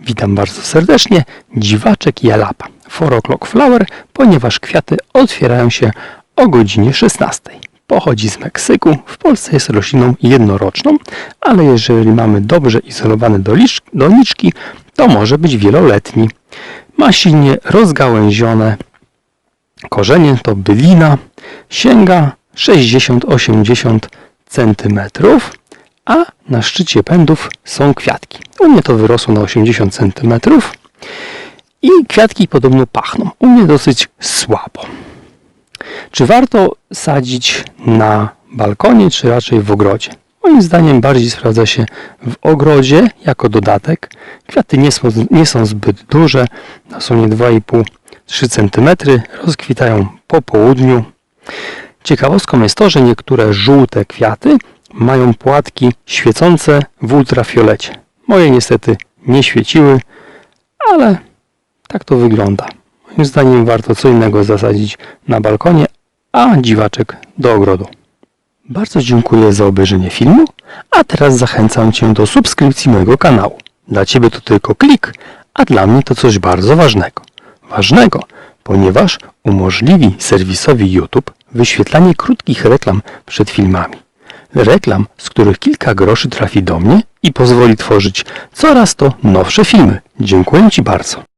Witam bardzo serdecznie. Dziwaczek jalapa. 4 o'clock flower, ponieważ kwiaty otwierają się o godzinie 16. Pochodzi z Meksyku. W Polsce jest rośliną jednoroczną, ale jeżeli mamy dobrze izolowane doniczki, to może być wieloletni. Ma silnie rozgałęzione korzenie, to bylina. Sięga 60-80 cm, a na szczycie pędów są kwiatki. U mnie to wyrosło na 80 cm i kwiatki podobno pachną. U mnie dosyć słabo. Czy warto sadzić na balkonie, czy raczej w ogrodzie? Moim zdaniem bardziej sprawdza się w ogrodzie jako dodatek. Kwiaty nie są, nie są zbyt duże, dosłownie 2,5-3 cm, rozkwitają po południu. Ciekawostką jest to, że niektóre żółte kwiaty mają płatki świecące w ultrafiolecie. Moje niestety nie świeciły, ale tak to wygląda. Moim zdaniem warto co innego zasadzić na balkonie, a dziwaczek do ogrodu. Bardzo dziękuję za obejrzenie filmu, a teraz zachęcam Cię do subskrypcji mojego kanału. Dla Ciebie to tylko klik, a dla mnie to coś bardzo ważnego. Ważnego, ponieważ umożliwi serwisowi YouTube wyświetlanie krótkich reklam przed filmami. Reklam, z których kilka groszy trafi do mnie i pozwoli tworzyć coraz to nowsze filmy. Dziękuję Ci bardzo.